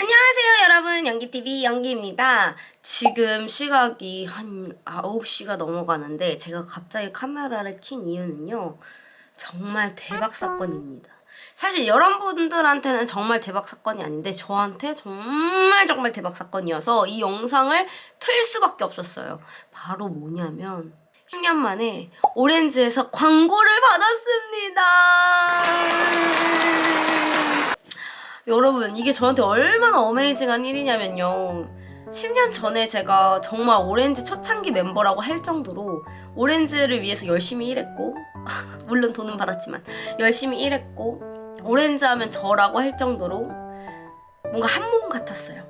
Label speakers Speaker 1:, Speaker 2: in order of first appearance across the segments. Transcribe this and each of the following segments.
Speaker 1: 안녕하세요 여러분. 연기TV 연기입니다. 지금 시각이 한 9시가 넘어가는데 제가 갑자기 카메라를 킨 이유는요. 정말 대박 사건입니다. 사실 여러분들한테는 정말 대박 사건이 아닌데 저한테 정말 정말 대박 사건이어서 이 영상을 틀 수밖에 없었어요. 바로 뭐냐면 10년 만에 오렌지에서 광고를 받았습니다 여러분 이게 저한테 얼마나 어메이징한 일이냐면요. 10년 전에 제가 정말 오렌지 초창기 멤버라고 할 정도로 오렌지를 위해서 열심히 일했고 물론 돈은 받았지만 열심히 일했고 오렌지 하면 저라고 할 정도로 뭔가 한 몸 같았어요.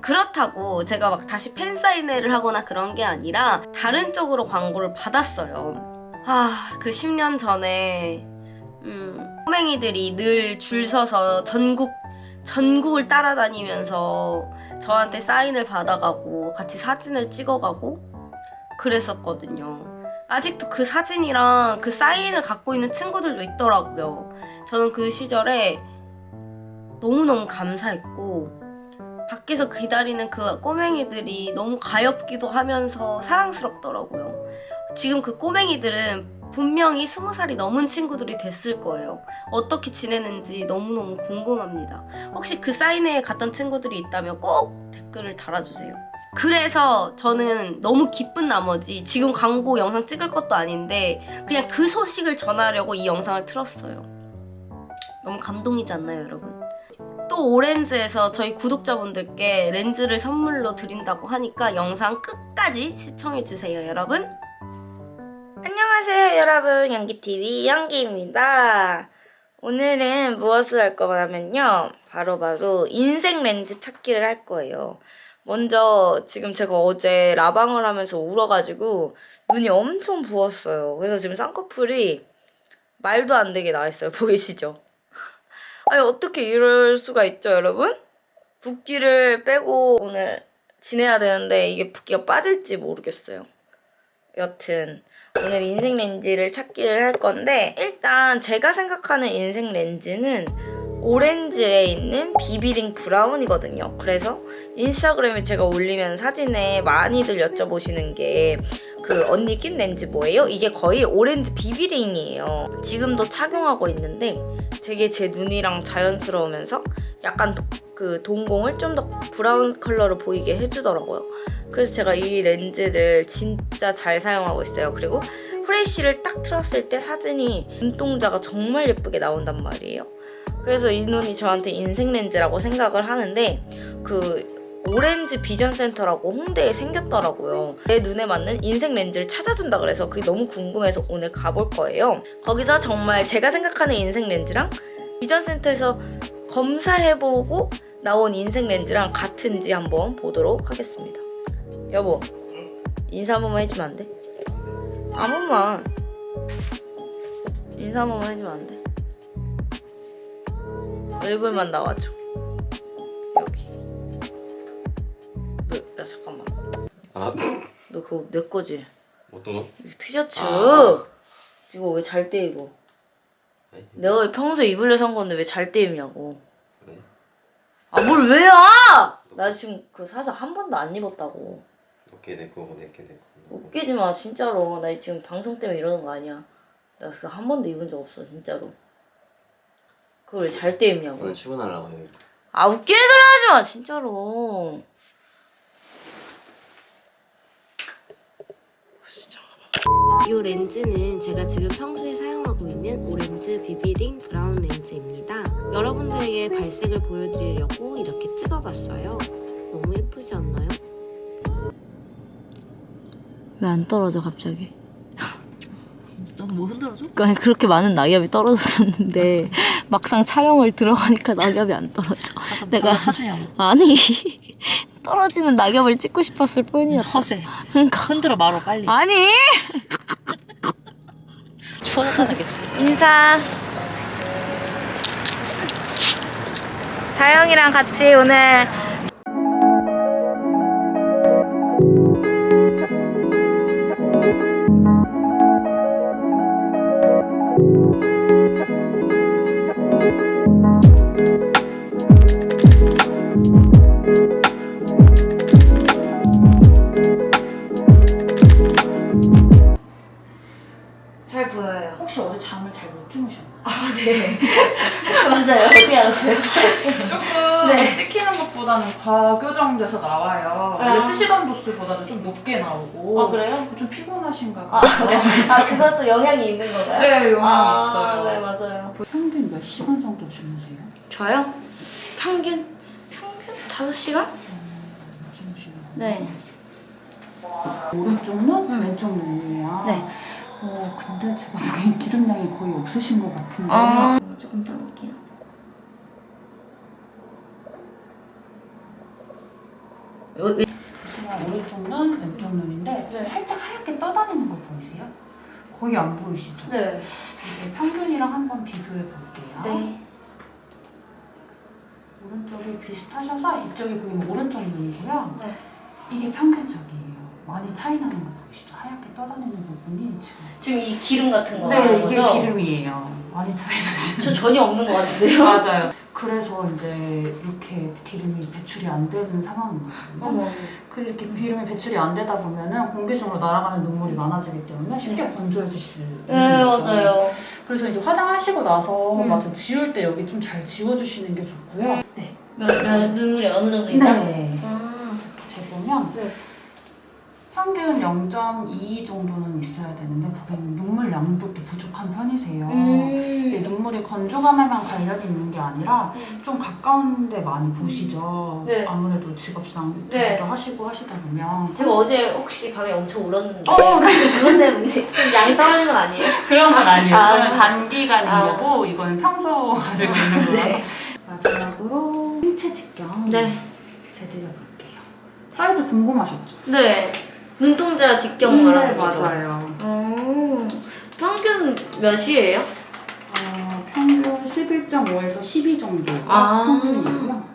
Speaker 1: 그렇다고 제가 막 다시 팬 사인회를 하거나 그런 게 아니라 다른 쪽으로 광고를 받았어요. 아 그 10년 전에 음, 꼬맹이들이 늘 줄 서서 전국 전국을 따라다니면서 저한테 사인을 받아가고 같이 사진을 찍어가고 그랬었거든요. 아직도 그 사진이랑 그 사인을 갖고 있는 친구들도 있더라고요. 저는 그 시절에 너무너무 감사했고 밖에서 기다리는 그 꼬맹이들이 너무 가엾기도 하면서 사랑스럽더라고요. 지금 그 꼬맹이들은 분명히 스무 살이 넘은 친구들이 됐을 거예요. 어떻게 지내는지 너무너무 궁금합니다. 혹시 그 사인회에 갔던 친구들이 있다면 꼭 댓글을 달아주세요. 그래서 저는 너무 기쁜 나머지 지금 광고 영상 찍을 것도 아닌데 그냥 그 소식을 전하려고 이 영상을 틀었어요. 너무 감동이지 않나요, 여러분? 또 오렌즈에서 저희 구독자분들께 렌즈를 선물로 드린다고 하니까 영상 끝까지 시청해주세요, 여러분. 안녕하세요 여러분. 연기TV 연기입니다. 오늘은 무엇을 할 거냐면요. 바로 바로 인생 렌즈 찾기를 할 거예요. 먼저 지금 제가 어제 라방을 하면서 울어가지고 눈이 엄청 부었어요. 그래서 지금 쌍꺼풀이 말도 안 되게 나 있어요. 보이시죠? 아니 어떻게 이럴 수가 있죠 여러분? 붓기를 빼고 오늘 지내야 되는데 이게 붓기가 빠질지 모르겠어요 여튼 오늘 인생 렌즈를 찾기를 할 건데 일단 제가 생각하는 인생 렌즈는 오렌지에 있는 비비링 브라운이거든요. 그래서 인스타그램에 제가 올리면 사진에 많이들 여쭤보시는 게 그 언니 낀 렌즈 뭐예요? 이게 거의 오렌지 비비링이에요. 지금도 착용하고 있는데 되게 제 눈이랑 자연스러우면서 약간 도- 그 동공을 좀 더 브라운 컬러로 보이게 해주더라고요. 그래서 제가 이 렌즈를 진짜 잘 사용하고 있어요. 그리고 프레쉬를 딱 틀었을 때 사진이 눈동자가 정말 예쁘게 나온단 말이에요. 그래서 이 눈이 저한테 인생 렌즈라고 생각을 하는데 그 오렌지 비전 센터라고 홍대에 생겼더라고요. 내 눈에 맞는 인생 렌즈를 찾아준다 그래서 그게 너무 궁금해서 오늘 가볼 거예요. 거기서 정말 제가 생각하는 인생 렌즈랑 비전 센터에서 검사해보고 나온 인생 렌즈랑 같은지 한번 보도록 하겠습니다. 여보, 인사 한 번만 해주면 안 돼? 한 번만. 인사 한 번만 해주면 안 돼? 얼굴만 나와줘. 너, 나 잠깐만.
Speaker 2: 아
Speaker 1: 너 그거 내 거지?
Speaker 2: 어떤 거?
Speaker 1: 이 티셔츠.
Speaker 2: 아.
Speaker 1: 이거 왜 잘 때 입어?
Speaker 2: 아니,
Speaker 1: 내가 평소에 입으려 산 건데 왜 잘 때 입냐고.
Speaker 2: 그래.
Speaker 1: 아, 뭘 왜야! 나 지금 그 사실 한 번도 안 입었다고.
Speaker 2: 어깨 내 거고 내게 내 거.
Speaker 1: 웃기지 마, 진짜로. 나 지금 방송 때문에 이러는 거 아니야. 나 그거 한 번도 입은 적 없어, 진짜로. 그걸 왜 잘 때 입냐고.
Speaker 2: 오늘 출근하려고 해.
Speaker 1: 아, 웃기는 소리 하지 마, 진짜로. 이 렌즈는 제가 지금 평소에 사용하고 있는 오렌지 비비링 브라운 렌즈입니다. 여러분들에게 발색을 보여드리려고 이렇게 찍어봤어요. 너무 예쁘지 않나요? 왜 안 떨어져 갑자기?
Speaker 3: 너뭐 흔들어줘?
Speaker 1: 아니 그렇게 많은 낙엽이 떨어졌었는데 막상 촬영을 들어가니까 낙엽이 안 떨어져.
Speaker 3: 가서
Speaker 1: 내가-
Speaker 3: 사주냐고
Speaker 1: 아니 떨어지는 낙엽을 찍고 싶었을 뿐이었어.
Speaker 3: 허세
Speaker 1: 그러니까
Speaker 3: 흔들어 말어 빨리
Speaker 1: 아니
Speaker 3: 추워졌다는 게
Speaker 1: 인사. 다영이랑 같이 오늘
Speaker 4: 잠을 잘 못 주무셨나요? 아,
Speaker 1: 네. 맞아요. 어떻게 알았어요? 조금 네.
Speaker 4: 찍히는 것보다는 과교정돼서 나와요.
Speaker 1: 아.
Speaker 4: 쓰시던 도수보다는 좀 높게 나오고
Speaker 1: 아, 그래요?
Speaker 4: 좀 피곤하신가
Speaker 1: 아,
Speaker 4: 봐요. 네.
Speaker 1: 아, 그것도 영향이 있는 거가요
Speaker 4: 네, 영향이
Speaker 1: 아,
Speaker 4: 있어요.
Speaker 1: 네, 맞아요.
Speaker 4: 그 평균 몇 시간 정도 주무세요?
Speaker 1: 저요? 평균? 평균? 5시간?
Speaker 4: 음,
Speaker 1: 네.
Speaker 4: 오른쪽 눈,
Speaker 1: 응.
Speaker 4: 왼쪽 눈이에요.
Speaker 1: 네.
Speaker 4: 어, 근데 제가 보기엔 기름량이 거의 없으신 것 같은데.
Speaker 1: 아 조금 떠볼게요. 요-
Speaker 4: 보시면 오른쪽 눈, 왼쪽 눈인데
Speaker 1: 네.
Speaker 4: 살짝 하얗게 떠다니는 거 보이세요? 거의 안 보이시죠?
Speaker 1: 네.
Speaker 4: 이게 평균이랑 한번 비교해 볼게요.
Speaker 1: 네.
Speaker 4: 오른쪽이 비슷하셔서 이쪽이 보이면 오른쪽 눈이고요.
Speaker 1: 네.
Speaker 4: 이게 평균적이에요. 많이 차이 나는 거 보이시죠? 하얗게 떠다니는 부분이 지금.
Speaker 1: 지금 이 기름 같은 거
Speaker 4: 네,
Speaker 1: 말하는
Speaker 4: 이게
Speaker 1: 거죠?
Speaker 4: 기름이에요. 많이 차이 나시죠?
Speaker 1: 저 전혀 없는 것 같은데요?
Speaker 4: 맞아요. 그래서 이제 이렇게 기름이 배출이 안 되는 상황이거든요.
Speaker 1: 어머.
Speaker 4: 그렇게 기름이 배출이 안 되다 보면은 공기 중으로 날아가는 눈물이 많아지기 때문에 쉽게 건조해질 수 있는
Speaker 1: 네
Speaker 4: 거죠.
Speaker 1: 맞아요.
Speaker 4: 그래서 이제 화장하시고 나서
Speaker 1: 음.
Speaker 4: 맞아 지울 때 여기 좀 잘 지워주시는 게 좋고요. 네.
Speaker 1: 몇, 몇 눈물이 어느 정도 있나?
Speaker 4: 네.
Speaker 1: 아.
Speaker 4: 이렇게 재보면
Speaker 1: 네.
Speaker 4: 평균 0.2 정도는 있어야 되는데 고객님 눈물 양도 또 부족한 편이세요.
Speaker 1: 음.
Speaker 4: 눈물이 건조감에만 관련이 있는 게 아니라 좀 가까운 데 많이 보시죠.
Speaker 1: 네.
Speaker 4: 아무래도 직업상
Speaker 1: 네.
Speaker 4: 직업도 하시고 하시다 보면
Speaker 1: 제가 어제 혹시 밤에 엄청 울었는데
Speaker 4: 어,
Speaker 1: 그것 때문에 좀 양이 떨어지는 건 아니에요?
Speaker 4: 그런 건 아니에요.
Speaker 1: 아.
Speaker 4: 이거는 단기간인
Speaker 1: 아.
Speaker 4: 거고 이거는 평소 가지고 있는 거라서
Speaker 1: 네.
Speaker 4: 마지막으로 생체 직경
Speaker 1: 네.
Speaker 4: 재드려 볼게요. 사이즈 궁금하셨죠?
Speaker 1: 네. 눈동자 직경 말하는
Speaker 4: 네,
Speaker 1: 거죠?
Speaker 4: 맞아요.
Speaker 1: 어. 평균 몇이에요?
Speaker 4: 어, 평균 11.5에서 12 정도가
Speaker 1: 아.
Speaker 4: 평균이고요.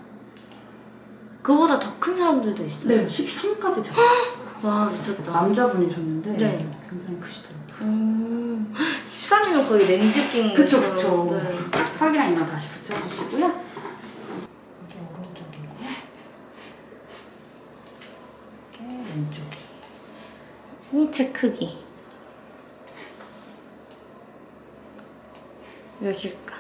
Speaker 1: 그보다 더 큰 사람들도 있어요?
Speaker 4: 네, 13까지 잡았어요.
Speaker 1: 와 미쳤다.
Speaker 4: 남자분이셨는데
Speaker 1: 네.
Speaker 4: 굉장히 크시더라고요.
Speaker 1: 음. 13이면 거의 렌즈 낀
Speaker 4: 그쵸,
Speaker 1: 것처럼.
Speaker 4: 그쵸.
Speaker 1: 네.
Speaker 4: 턱이랑 이마 다시 붙여주시고요. 이게 오른쪽이고요. 이게 왼쪽이.
Speaker 1: 홍채 크기. 몇일까?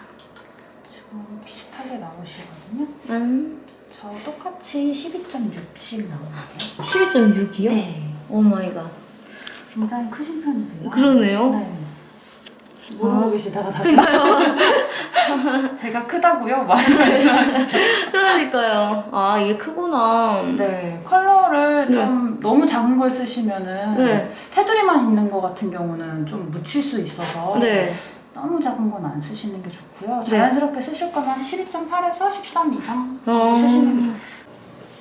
Speaker 4: 지금 비슷하게 나오시거든요.
Speaker 1: 음.
Speaker 4: 저 똑같이 12.6씩 나오네요.
Speaker 1: 11.6이요?
Speaker 4: 네.
Speaker 1: 오 마이 갓.
Speaker 4: 굉장히 크신 편이세요.
Speaker 1: 그러네요.
Speaker 4: 네. 모르고 계시다가 다시 제가 크다고요? 많이 말씀하시죠.
Speaker 1: 그러니까요. 아 이게 크구나.
Speaker 4: 네, 컬러를
Speaker 1: 네.
Speaker 4: 좀 너무 작은 걸 쓰시면은
Speaker 1: 네.
Speaker 4: 테두리만 있는 것 같은 경우는 좀 묻힐 수 있어서
Speaker 1: 네.
Speaker 4: 너무 작은 건 안 쓰시는 게 좋고요.
Speaker 1: 네.
Speaker 4: 자연스럽게 쓰실 거면 12.8에서 13 이상
Speaker 1: 어.
Speaker 4: 쓰시는 게 좋아요.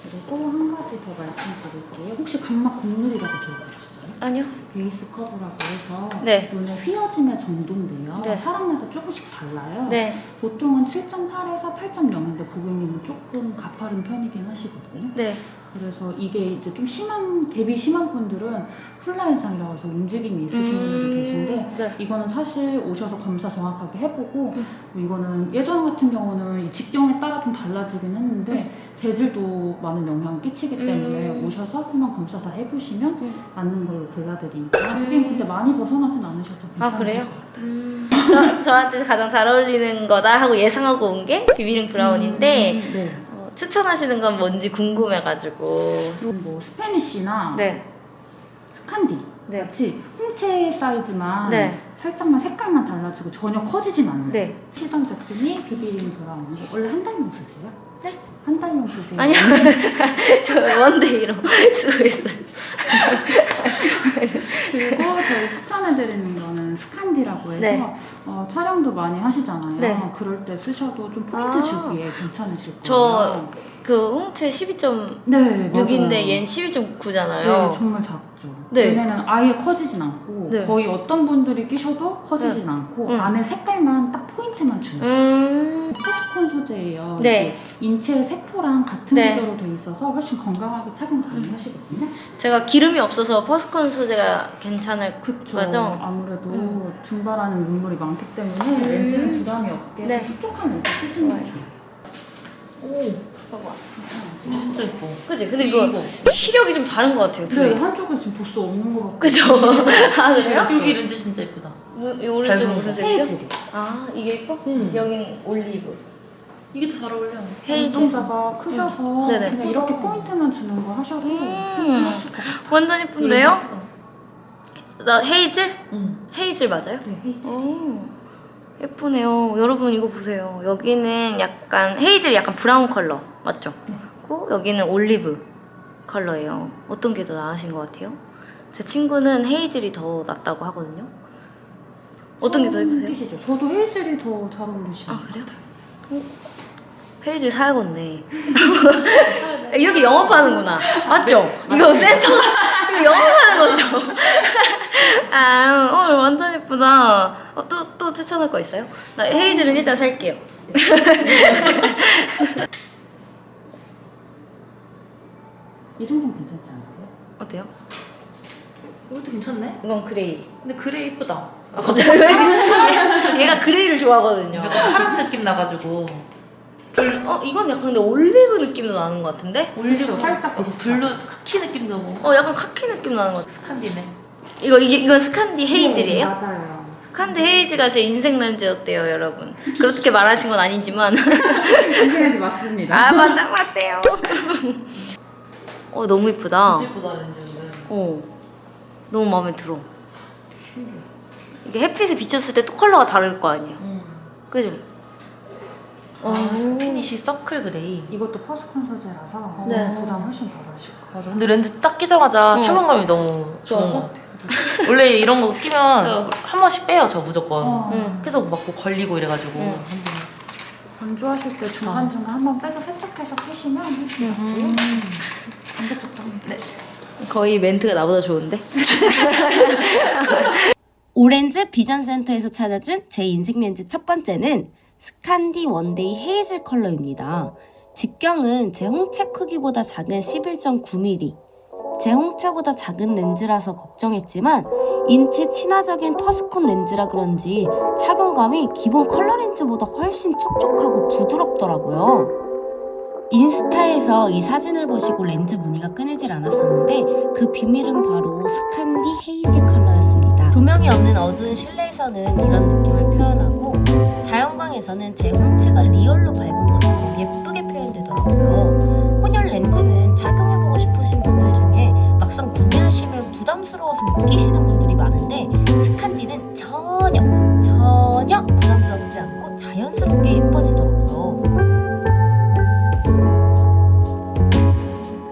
Speaker 4: 그리고 또 한 가지 더 말씀드릴게요. 혹시 각막 곡률이라고 들어보셨어요?
Speaker 1: 아니요.
Speaker 4: 베이스 커브라고 해서
Speaker 1: 네.
Speaker 4: 눈의 휘어짐의 정도인데요.
Speaker 1: 네.
Speaker 4: 사람마다 조금씩 달라요.
Speaker 1: 네.
Speaker 4: 보통은 7.8에서 8.0인데 고객님은 조금 가파른 편이긴 하시거든요.
Speaker 1: 네.
Speaker 4: 그래서 이게 이제 좀 심한 갭이 심한 분들은 훌라 현상이라고 해서 움직임이 있으신 분들이 계신데
Speaker 1: 네.
Speaker 4: 이거는 사실 오셔서 검사 정확하게 해보고
Speaker 1: 음.
Speaker 4: 뭐 이거는 예전 같은 경우는 이 직경에 따라 좀 달라지긴 했는데 재질도 많은 영향을 끼치기 때문에
Speaker 1: 음.
Speaker 4: 오셔서 한번 검사 다 해보시면
Speaker 1: 음.
Speaker 4: 맞는 걸로 골라드리니까
Speaker 1: 음.
Speaker 4: 그게 근데 많이 벗어나진 않으셔서
Speaker 1: 아,
Speaker 4: 괜찮으실
Speaker 1: 그래요? 음. 저, 저한테 가장 잘 어울리는 거다 하고 예상하고 온 게 비비링 브라운인데
Speaker 4: 음, 네.
Speaker 1: 어, 추천하시는 건 뭔지
Speaker 4: 궁금해가지고. 뭐 스페니쉬나
Speaker 1: 네.
Speaker 4: 스칸디
Speaker 1: 네.
Speaker 4: 같이 홍채 사이즈만
Speaker 1: 네.
Speaker 4: 살짝만 색깔만 달라지고 전혀 커지진 않아요.
Speaker 1: 네.
Speaker 4: 시장 제품이 비비링 브라운. 원래 한 달용 쓰세요?
Speaker 1: 네.
Speaker 4: 한 달용 쓰세요?
Speaker 1: 아니요. 저 원데이로 쓰고 있어요.
Speaker 4: 그리고 저희 추천해드리는 거는 스칸디라고 해서
Speaker 1: 네.
Speaker 4: 어, 촬영도 많이 하시잖아요.
Speaker 1: 네.
Speaker 4: 그럴 때 쓰셔도 좀 포인트
Speaker 1: 아.
Speaker 4: 주기에 괜찮으실 거예요.
Speaker 1: 저 그 홍채 12.6인데
Speaker 4: 네.
Speaker 1: 얘는 12.9잖아요.
Speaker 4: 네, 정말 작죠.
Speaker 1: 네.
Speaker 4: 얘네는 아예 커지진 않고
Speaker 1: 네.
Speaker 4: 거의 어떤 분들이 끼셔도 커지진 않고
Speaker 1: 응.
Speaker 4: 안에 색깔만 딱 포인트만 주는
Speaker 1: 음.
Speaker 4: 포스콘 소재예요.
Speaker 1: 네.
Speaker 4: 인체 세포랑 같은
Speaker 1: 네. 음.
Speaker 4: 구조로 돼 있어서 훨씬 건강하게 착용 가능하시거든요.
Speaker 1: 제가 기름이 없어서 퍼스콘 소재가 괜찮을
Speaker 4: 그쵸.
Speaker 1: 거죠?
Speaker 4: 아무래도
Speaker 1: 음.
Speaker 4: 증발하는 눈물이 많기 때문에
Speaker 1: 음.
Speaker 4: 렌즈는 부담이 없게
Speaker 1: 네.
Speaker 4: 촉촉한 렌즈 쓰시는 게
Speaker 1: 좋아요. 오. 봐봐.
Speaker 4: 괜찮으세요?
Speaker 3: 진짜 예뻐.
Speaker 1: 그치? 근데 이거 시력이 좀 다른 것 같아요,
Speaker 4: 네,
Speaker 1: 둘이.
Speaker 4: 한쪽은 지금 볼 수 없는 것 같고.
Speaker 1: 그죠? 아, 그래요?
Speaker 3: 여기 렌즈 진짜 예쁘다.
Speaker 1: 무, 이 오른쪽은
Speaker 3: 밝은
Speaker 1: 무슨
Speaker 3: 거.
Speaker 1: 색이죠?
Speaker 4: 헤이즐이.
Speaker 1: 아, 이게 예뻐?
Speaker 3: 음.
Speaker 1: 여긴 올리브.
Speaker 3: 이게 더 잘 어울려.
Speaker 1: 헤이즈.
Speaker 4: 눈동자가 크셔서
Speaker 1: 네네.
Speaker 4: 그냥 이렇게 포인트만 주는 거 하셔도
Speaker 1: 음.
Speaker 4: 충분하실 것 같아요.
Speaker 1: 완전 예쁜데요? 나 헤이즐?
Speaker 3: 응.
Speaker 1: 헤이즐 맞아요?
Speaker 4: 네, 헤이즈.
Speaker 1: 오, 예쁘네요. 여러분 이거 보세요. 여기는 약간 헤이즐 약간 브라운 컬러 맞죠? 그리고 여기는 올리브 컬러예요. 어떤 게 더 나으신 것 같아요? 제 친구는 헤이즐이 더 낫다고 하거든요. 어떤 게 더 예쁘세요?
Speaker 4: 끼시죠? 저도 헤이즐이 더 잘 어울리시는
Speaker 1: 아 그래요? 어? 헤이즐 사야겠네. 이렇게 영업하는구나. 맞죠? 이거 센터 이거 영업하는 거죠? 아, 어, 완전 예쁘다. 어, 또, 또 추천할 거 있어요? 나 헤이즐은 일단 살게요.
Speaker 4: 이 정도면 괜찮지 않으세요?
Speaker 1: 어때요?
Speaker 3: 이것도 괜찮네.
Speaker 1: 이건 그레이.
Speaker 3: 근데 그레이 이쁘다.
Speaker 1: 아, 갑자기 왜? 얘- 얘가 그레이를 좋아하거든요.
Speaker 3: 약간 파란 느낌 나가지고.
Speaker 1: 어, 이건 약간 근데 올리브 느낌도 나는 것 같은데?
Speaker 3: 올리브
Speaker 4: 살짝
Speaker 3: 어. 블루 카키 느낌 나고.
Speaker 1: 어, 약간 카키 느낌 나는 것 같아.
Speaker 3: 스칸디네.
Speaker 1: 이거, 이게, 이건 스칸디 헤이즐이에요?
Speaker 4: 네, 맞아요.
Speaker 1: 스칸디 헤이즈가 제 인생 렌즈였대요, 여러분. 그렇게 말하신 건 아니지만.
Speaker 4: 인생이 맞습니다.
Speaker 1: 아, 맞다, 맞대요. 어, 너무 이쁘다.
Speaker 3: 이쁘다 렌즈는.
Speaker 1: 어. 너무 마음에 들어. 이게 햇빛에 비쳤을 때 또 컬러가 다를 거 아니야.
Speaker 3: 응.
Speaker 1: 그죠?
Speaker 3: 아, 스피니쉬 서클 그레이.
Speaker 4: 이것도 퍼스콘 소재라서
Speaker 1: 네.
Speaker 4: 부담 훨씬 덜하실 거예요.
Speaker 3: 맞아. 근데 렌즈 딱 끼자마자
Speaker 1: 응.
Speaker 3: 착용감이 너무
Speaker 1: 좋았어?
Speaker 3: 좋은 것 같아. 원래 이런 거 끼면 한 번씩 빼요, 저 무조건.
Speaker 4: 어.
Speaker 1: 응.
Speaker 3: 계속 막뭐 걸리고 이래가지고.
Speaker 1: 응.
Speaker 3: 한 번.
Speaker 4: 건조하실 때 중간중간 한번 빼서 세척해서 끼시면 훨씬 낫고요.
Speaker 3: 음.
Speaker 4: 반대쪽도 한번
Speaker 3: 네.
Speaker 1: 거의 멘트가 나보다 좋은데?
Speaker 5: 오렌즈 비전 센터에서 찾아준 제 인생 렌즈 첫 번째는 스칸디 원데이 헤이즐 컬러입니다. 직경은 제 홍채 크기보다 작은 11.9mm. 제 홍채보다 작은 렌즈라서 걱정했지만 인체 친화적인 퍼스콘 렌즈라 그런지 착용감이 기본 컬러 렌즈보다 훨씬 촉촉하고 부드럽더라고요. 인스타에서 이 사진을 보시고 렌즈 무늬가 끊이질 않았었는데 그 비밀은 바로 스칸디 컬러였습니다. 조명이 없는 어두운 실내에서는 이런 느낌을 표현하고 자연광에서는 제 홍채가 리얼로 밝은 것처럼 예쁘게 표현되더라고요. 혼혈 렌즈는 착용해보고 싶으신 분들 중에 막상 구매하시면 부담스러워서 못 끼시는 분들이 많은데 스칸디는 전혀 전혀 부담스럽지 않고 자연스럽게 예뻐지더라고요.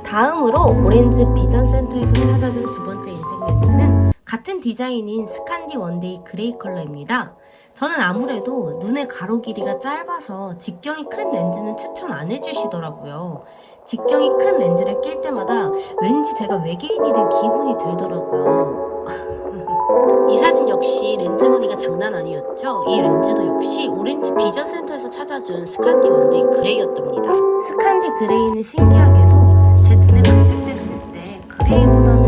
Speaker 5: 다음으로 오렌즈 비전 센터에서 찾아준 두 번째 인생 렌즈는 같은 디자인인 스칸디 원데이 그레이 컬러입니다. 저는 아무래도 눈의 가로 길이가 짧아서 직경이 큰 렌즈는 추천 안 해주시더라고요. 직경이 큰 렌즈를 낄 때마다 왠지 제가 외계인이 된 기분이 들더라고요. 이 사진 역시 렌즈 무늬가 장난 아니었죠? 이 렌즈도 역시 오렌지 비전 센터에서 찾아준 스칸디 원데이 그레이였답니다. 스칸디 그레이는 신기하게도 제 눈에 발색됐을 때 그레이보다는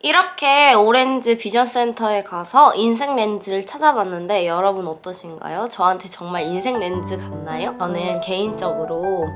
Speaker 5: 이렇게 오렌지 비전 센터에 가서 인생 렌즈를 찾아봤는데 여러분 어떠신가요? 저한테 정말 인생 렌즈 같나요? 저는 개인적으로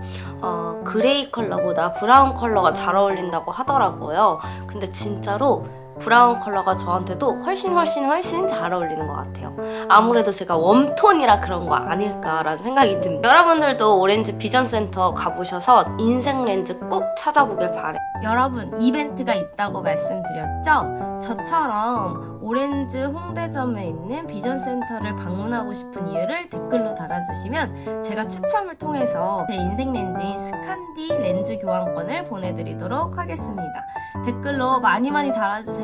Speaker 5: 어, 그레이 컬러보다 브라운 컬러가 잘 어울린다고 하더라고요. 근데 진짜로 브라운 컬러가 저한테도 훨씬 훨씬 훨씬 잘 어울리는 것 같아요. 아무래도 제가 웜톤이라 그런 거 아닐까라는 생각이 듭니다. 여러분들도 오렌지 비전 센터 가보셔서 인생 렌즈 꼭 찾아보길 바래요. 여러분 이벤트가 있다고 말씀드렸죠? 저처럼 오렌지 홍대점에 있는 비전 센터를 방문하고 싶은 이유를 댓글로 달아주시면 제가 추첨을 통해서 제 인생 렌즈인 스칸디 렌즈 교환권을 보내드리도록 하겠습니다. 댓글로 많이 많이 달아주세요.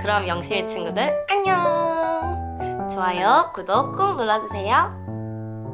Speaker 5: 그럼 영심의 친구들 안녕! 좋아요, 구독 꾹 눌러주세요.